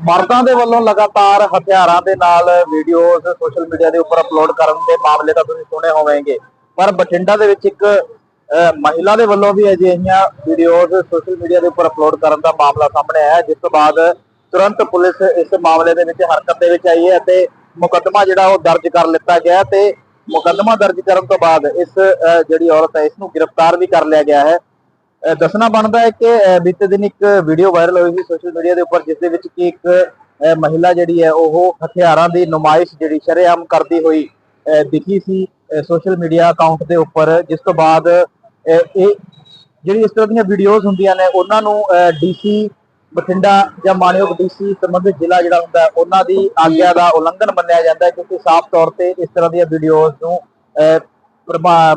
ਮਰਦਾਂ ਦੇ ਵੱਲੋਂ ਲਗਾਤਾਰ ਹਥਿਆਰਾਂ ਦੇ ਨਾਲ ਵੀਡੀਓਜ਼ ਸੋਸ਼ਲ ਮੀਡੀਆ ਦੇ ਉੱਪਰ ਅਪਲੋਡ ਕਰਨ ਦੇ ਮਾਮਲੇ ਤਾਂ ਤੁਸੀਂ ਸੁਣੇ ਹੋਵੇਗੇ। ਪਰ ਬਠਿੰਡਾ ਦੇ ਵਿੱਚ ਇੱਕ ਮਹਿਲਾ ਦੇ ਵੱਲੋਂ ਵੀ ਅਜਿਹੀਆਂ ਵੀਡੀਓਜ਼ ਸੋਸ਼ਲ ਮੀਡੀਆ ਦੇ ਉੱਪਰ ਅਪਲੋਡ ਕਰਨ ਦਾ ਮਾਮਲਾ ਸਾਹਮਣੇ ਆਇਆ ਜਿਸ ਤੋਂ ਬਾਅਦ ਤੁਰੰਤ ਪੁਲਿਸ ਇਸ ਮਾਮਲੇ ਦੇ ਵਿੱਚ ਹਰਕਤ ਦੇ ਵਿੱਚ ਆਈ ਹੈ ਅਤੇ ਮੁਕੱਦਮਾ ਜਿਹੜਾ ਉਹ ਦਰਜ ਕਰ ਲਿੱਤਾ ਗਿਆ ਹੈ ਤੇ ਮੁਕੱਦਮਾ ਦਰਜ ਕਰਨ ਤੋਂ ਬਾਅਦ ਇਸ ਜਿਹੜੀ ਔਰਤ ਹੈ, ਇਸ ਨੂੰ ਗ੍ਰਿਫਤਾਰ ਵੀ ਕਰ ਲਿਆ ਗਿਆ ਹੈ। ਦੱਸਣਾ ਬਣਦਾ ਹੈ ਕਿ ਬੀਤੇ ਦਿਨ ਇੱਕ ਵੀਡੀਓ ਵਾਇਰਲ ਹੋਈ ਸੀ ਸੋਸ਼ਲ ਮੀਡੀਆ ਦੇ ਉੱਪਰ ਜਿਸ ਦੇ ਵਿੱਚ ਕਿ ਇੱਕ ਮਹਿਲਾ ਜਿਹੜੀ ਹੈ ਉਹ ਹਥਿਆਰਾਂ ਦੀ ਨੁਮਾਇਸ਼ ਜਿਹੜੀ ਸ਼ਰੇਆਮ ਕਰਦੀ ਹੋਈ ਦਿਖੀ ਸੀ ਸੋਸ਼ਲ ਮੀਡੀਆ ਅਕਾਊਂਟ ਦੇ ਉੱਪਰ ਜਿਸ ਤੋਂ ਬਾਅਦ ਇਹ ਜਿਹੜੀ ਇਸ ਤਰ੍ਹਾਂ ਦੀਆਂ ਵੀਡੀਓਜ਼ ਹੁੰਦੀਆਂ ਨੇ ਉਹਨਾਂ ਨੂੰ ਡੀਸੀ ਬਠਿੰਡਾ ਜਾਂ ਮਾਨਯੋਗ ਡੀਸੀ ਸੰਬੰਧਿਤ ਜ਼ਿਲ੍ਹਾ ਜਿਹੜਾ ਹੁੰਦਾ ਉਹਨਾਂ ਦੀ ਆਗਿਆ ਦਾ ਉਲੰਘਣ ਮੰਨਿਆ ਜਾਂਦਾ ਹੈ ਕਿਉਂਕਿ ਸਾਫ਼ ਤੌਰ ਤੇ ਇਸ ਤਰ੍ਹਾਂ ਦੀਆਂ ਵੀਡੀਓਜ਼ ਨੂੰ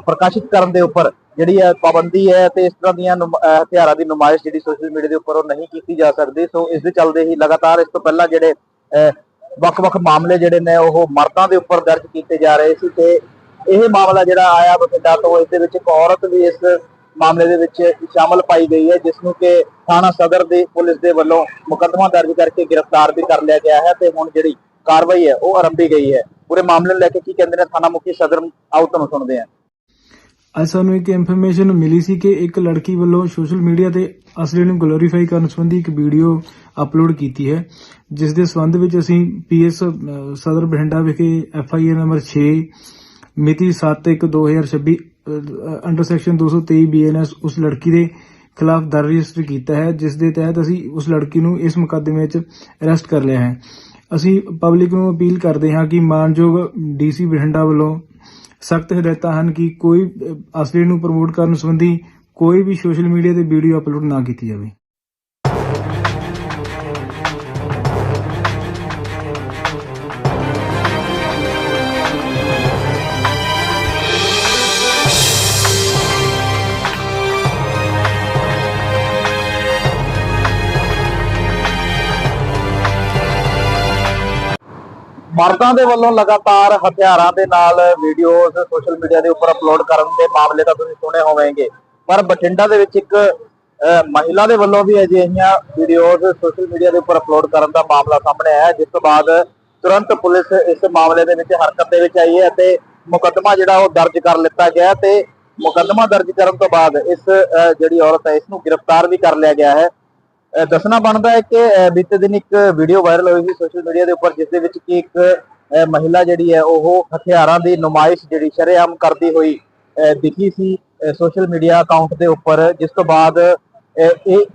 ਪ੍ਰਕਾਸ਼ਿਤ ਕਰਨ ਦੇ ਉੱਪਰ। ਜਿਹੜੀ ਹੈ ਪਾਬੰਦੀ ਹੈ ਤੇ ਇਸ ਤਰ੍ਹਾਂ ਦੀਆਂ ਹਥਿਆਰਾਂ ਦੀ ਨੁਮਾਇਸ਼ ਜਿਹੜੀ ਸੋਸ਼ਲ ਮੀਡੀਆ ਦੇ ਉੱਪਰ ਉਹ ਨਹੀਂ ਕੀਤੀ ਜਾ ਸਕਦੀ। ਸੋ ਇਸ ਦੇ ਚੱਲਦੇ ਹੀ ਲਗਾਤਾਰ ਇਸ ਤੋਂ ਪਹਿਲਾਂ ਜਿਹੜੇ ਅਹ, ਵੱਖ-ਵੱਖ ਮਾਮਲੇ ਜਿਹੜੇ ਨੇ ਉਹ ਮਰਦਾਂ ਦੇ ਉੱਪਰ ਦਰਜ ਕੀਤੇ ਜਾ ਰਹੇ ਸੀ ਤੇ ਇਹ ਮਾਮਲਾ ਜਿਹੜਾ ਆਇਆ ਬਠਿੰਡਾ ਤੋਂ ਇਸ ਦੇ ਵਿੱਚ ਇੱਕ ਔਰਤ ਵੀ ਇਸ ਮਾਮਲੇ ਦੇ ਵਿੱਚ ਸ਼ਾਮਲ ਪਾਈ ਗਈ ਹੈ ਜਿਸ ਨੂੰ ਕਿ ਥਾਣਾ ਸਦਰ ਦੀ ਪੁਲਿਸ ਦੇ ਵੱਲੋਂ ਮੁਕੱਦਮਾ ਦਰਜ ਕਰਕੇ ਗ੍ਰਿਫਤਾਰ ਵੀ ਕਰ ਲਿਆ ਗਿਆ ਹੈ ਤੇ ਹੁਣ ਜਿਹੜੀ ਕਾਰਵਾਈ ਹੈ ਉਹ ਆਰੰਭੀ ਗਈ ਹੈ। ਪੂਰੇ ਮਾਮਲੇ ਨੂੰ ਲੈ ਕੇ ਕੀ ਕਹਿੰਦੇ ਨੇ ਥਾਣਾ ਮੁਖੀ ਸਦਰ ਆਓ ਤੁਹਾਨੂੰ ਸੁਣਦੇ ਹਾਂ। ਅੱਜ ਸਾਨੂੰ ਇੱਕ ਇਨਫੋਰਮੇਸ਼ਨ ਮਿਲੀ ਸੀ ਕਿ ਇੱਕ ਲੜਕੀ ਵੱਲੋਂ ਸੋਸ਼ਲ ਮੀਡੀਆ ਤੇ ਅਸਲੀ ਨੂੰ ਗਲੋਰੀਫਾਈ ਕਰਨ ਸੰਬੰਧੀ ਇੱਕ ਵੀਡੀਓ ਅਪਲੋਡ ਕੀਤੀ ਹੈ ਜਿਸ ਦੇ ਸੰਬੰਧ ਵਿੱਚ ਅਸੀਂ ਪੀਐਸ ਸਦਰ ਬਠਿੰਡਾ ਵਿਖੇ ਐਫਆਈਆਰ ਨੰਬਰ 6 ਮਿਤੀ 7/1/2026 ਅੰਡਰ ਸੈਕਸ਼ਨ 223 ਬੀਐਨਐਸ ਉਸ ਲੜਕੀ ਦੇ ਖਿਲਾਫ ਦਰ ਰਜਿਸਟਰ ਕੀਤਾ ਹੈ ਜਿਸ ਦੇ ਤਹਿਤ ਅਸੀਂ ਉਸ ਲੜਕੀ ਨੂੰ ਇਸ ਮੁਕੱਦਮੇ ਵਿੱਚ ਅਰੈਸਟ ਕਰ ਲਿਆ ਹੈ। ਅਸੀਂ ਪਬਲਿਕ ਨੂੰ ਅਪੀਲ ਕਰਦੇ ਹਾਂ ਕਿ ਮਾਨਯੋਗ ਡੀਸੀ ਬਠਿੰਡਾ ਵੱਲੋਂ ਸਖਤ ਹਦਾਇਤਾਂ ਹਨ ਕਿ ਕੋਈ ਅਹ, ਅਸਲੀ ਨੂੰ ਪ੍ਰਮੋਟ ਕਰਨ ਸੰਬੰਧੀ ਕੋਈ ਵੀ ਸੋਸ਼ਲ ਮੀਡੀਆ ਤੇ ਵੀਡੀਓ ਅਪਲੋਡ ਨਾ ਕੀਤੀ ਜਾਵੇ। ਮਰਦਾਂ ਦੇ ਵੱਲੋਂ ਲਗਾਤਾਰ ਹਥਿਆਰਾਂ ਦੇ ਨਾਲ ਵੀਡੀਓਜ਼ ਸੋਸ਼ਲ ਮੀਡੀਆ ਦੇ ਉੱਪਰ ਅਪਲੋਡ ਕਰਨ ਦੇ ਮਾਮਲੇ ਤਾਂ ਤੁਸੀਂ ਸੁਣੇ ਹੋਵੇਗੇ। ਪਰ ਬਠਿੰਡਾ ਦੇ ਵਿੱਚ ਇੱਕ ਮਹਿਲਾ ਦੇ ਵੱਲੋਂ ਵੀ ਅਜਿਹੀਆਂ ਵੀਡੀਓਜ਼ ਸੋਸ਼ਲ ਮੀਡੀਆ ਦੇ ਉੱਪਰ ਅਪਲੋਡ ਕਰਨ ਦਾ ਮਾਮਲਾ ਸਾਹਮਣੇ ਆਇਆ ਜਿਸ ਤੋਂ ਬਾਅਦ ਤੁਰੰਤ ਪੁਲਿਸ ਇਸ ਮਾਮਲੇ ਦੇ ਵਿੱਚ ਹਰਕਤ ਦੇ ਵਿੱਚ ਆਈ ਹੈ ਅਤੇ ਮੁਕੱਦਮਾ ਜਿਹੜਾ ਉਹ ਦਰਜ ਕਰ ਲਿੱਤਾ ਗਿਆ ਤੇ ਮੁਕੱਦਮਾ ਦਰਜ ਕਰਨ ਤੋਂ ਬਾਅਦ ਇਸ ਜਿਹੜੀ ਔਰਤ ਹੈ, ਇਸ ਨੂੰ ਗ੍ਰਿਫਤਾਰ ਵੀ ਕਰ ਲਿਆ ਗਿਆ ਹੈ। ਦੱਸਣਾ ਬਣਦਾ ਹੈ ਕਿ ਬੀਤੇ ਦਿਨ ਇੱਕ ਵੀਡੀਓ ਵਾਇਰਲ ਹੋਈ ਸੀ ਸੋਸ਼ਲ ਮੀਡੀਆ ਦੇ ਉੱਪਰ ਜਿਸ ਦੇ ਵਿੱਚ ਕਿ ਇੱਕ ਮਹਿਲਾ ਜਿਹੜੀ ਹੈ ਉਹ ਹਥਿਆਰਾਂ ਦੀ ਨੁਮਾਇਸ਼ ਜਿਹੜੀ ਸ਼ਰੇਆਮ ਕਰਦੀ ਹੋਈ ਦਿਖੀ ਸੀ ਸੋਸ਼ਲ ਮੀਡੀਆ ਅਕਾਊਂਟ ਦੇ ਉੱਪਰ। ਜਿਸ ਤੋਂ ਬਾਅਦ ਇਹ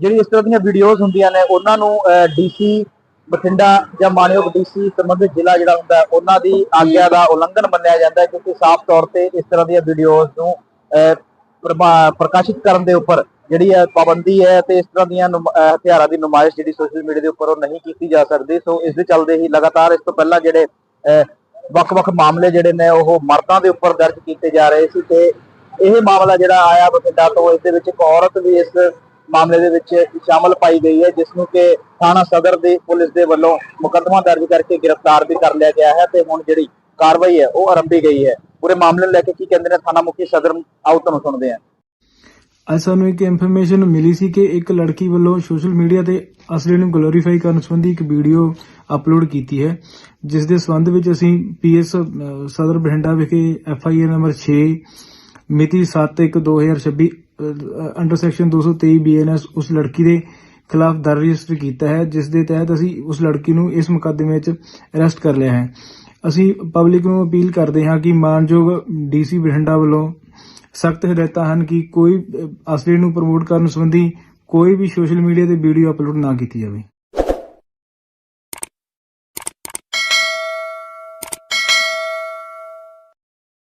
ਜਿਹੜੀ ਇਸ ਤਰ੍ਹਾਂ ਦੀਆਂ ਵੀਡੀਓਜ਼ ਹੁੰਦੀਆਂ ਨੇ ਉਹਨਾਂ ਨੂੰ ਡੀਸੀ ਬਠਿੰਡਾ ਜਾਂ ਮਾਨਯੋਗ ਡੀਸੀ ਸੰਬੰਧਿਤ ਜ਼ਿਲ੍ਹਾ ਜਿਹੜਾ ਹੁੰਦਾ ਉਹਨਾਂ ਦੀ ਆਗਿਆ ਦਾ ਉਲੰਘਣ ਮੰਨਿਆ ਜਾਂਦਾ ਹੈ ਕਿਉਂਕਿ ਸਾਫ਼ ਤੌਰ ਤੇ ਇਸ ਤਰ੍ਹਾਂ ਦੀਆਂ ਵੀਡੀਓਜ਼ ਨੂੰ ਅਹ, ਪ੍ਰਭਾ- ਪ੍ਰਕਾਸ਼ਿਤ ਕਰਨ ਦੇ ਉੱਪਰ ਜਿਹੜੀ ਹੈ ਪਾਬੰਦੀ ਹੈ ਤੇ ਇਸ ਤਰ੍ਹਾਂ ਦੀਆਂ ਹਥਿਆਰਾਂ ਦੀ ਨੁਮਾਇਸ਼ ਜਿਹੜੀ ਸੋਸ਼ਲ ਮੀਡੀਆ ਦੇ ਉੱਪਰ ਉਹ ਨਹੀਂ ਕੀਤੀ ਜਾ ਸਕਦੀ। ਸੋ ਇਸ ਦੇ ਚੱਲਦੇ ਹੀ ਲਗਾਤਾਰ ਇਸ ਤੋਂ ਪਹਿਲਾਂ ਜਿਹੜੇ ਅਹ, ਵੱਖ-ਵੱਖ ਮਾਮਲੇ ਜਿਹੜੇ ਨੇ ਉਹ ਮਰਦਾਂ ਦੇ ਉੱਪਰ ਦਰਜ ਕੀਤੇ ਜਾ ਰਹੇ ਸੀ ਤੇ ਇਹ ਮਾਮਲਾ ਜਿਹੜਾ ਆਇਆ ਬਠਿੰਡਾ ਤੋਂ ਇਸ ਦੇ ਵਿੱਚ ਇੱਕ ਔਰਤ ਵੀ ਇਸ ਮਾਮਲੇ ਦੇ ਵਿੱਚ ਸ਼ਾਮਲ ਪਾਈ ਗਈ ਹੈ ਜਿਸ ਨੂੰ ਕਿ ਥਾਣਾ ਸਦਰ ਦੀ ਪੁਲਿਸ ਦੇ ਵੱਲੋਂ ਮੁਕੱਦਮਾ ਦਰਜ ਕਰਕੇ ਗ੍ਰਿਫਤਾਰ ਵੀ ਕਰ ਲਿਆ ਗਿਆ ਹੈ ਤੇ ਹੁਣ ਜਿਹੜੀ ਕਾਰਵਾਈ ਹੈ ਉਹ ਆਰੰਭੀ ਗਈ ਹੈ। ਪੂਰੇ ਮਾਮਲੇ ਨੂੰ ਲੈ ਕੇ ਕੀ ਕਹਿੰਦੇ ਨੇ ਥਾਣਾ ਮੁਖੀ ਸਦਰ ਆਓ ਤੁਹਾਨੂੰ ਸੁਣਦੇ ਹਾਂ। ਅੱਜ ਸਾਨੂੰ ਇੱਕ ਇਨਫੋਰਮੇਸ਼ਨ ਮਿਲੀ ਸੀ ਕਿ ਇੱਕ ਲੜਕੀ ਵੱਲੋਂ ਸੋਸ਼ਲ ਮੀਡੀਆ ਤੇ ਅਸਲੀ ਨੂੰ ਗਲੋਰੀਫਾਈ ਕਰਨ ਸੰਬੰਧੀ ਇੱਕ ਵੀਡੀਓ ਅਪਲੋਡ ਕੀਤੀ ਹੈ ਜਿਸ ਦੇ ਸੰਬੰਧ ਵਿੱਚ ਅਸੀਂ ਪੀਐਸ ਸਦਰ ਬਠਿੰਡਾ ਵਿਖੇ ਐਫਆਈਆਰ ਨੰਬਰ 6 ਮਿਤੀ 7/1/2026 ਅੰਡਰ ਸੈਕਸ਼ਨ 223 ਬੀਐਨਐਸ ਉਸ ਲੜਕੀ ਦੇ ਖਿਲਾਫ ਦਰ ਰਜਿਸਟਰ ਕੀਤਾ ਹੈ ਜਿਸ ਦੇ ਤਹਿਤ ਅਸੀਂ ਉਸ ਲੜਕੀ ਨੂੰ ਇਸ ਮੁਕੱਦਮੇ ਵਿੱਚ ਅਰੈਸਟ ਕਰ ਲਿਆ ਹੈ। ਅਸੀਂ ਪਬਲਿਕ ਨੂੰ ਅਪੀਲ ਕਰਦੇ ਹਾਂ ਕਿ ਮਾਨਯੋਗ ਡੀਸੀ ਬਠਿੰਡਾ ਵੱਲੋਂ ਸਖਤ ਹਦਾਇਤਾਂ ਹਨ ਕਿ ਕੋਈ ਅਸਲੀ ਨੂੰ ਪ੍ਰਮੋਟ ਕਰਨ ਸੰਬੰਧੀ ਕੋਈ ਵੀ ਸੋਸ਼ਲ ਮੀਡੀਆ ਤੇ ਵੀਡੀਓ ਅਪਲੋਡ ਨਾ ਕੀਤੀ ਜਾਵੇ।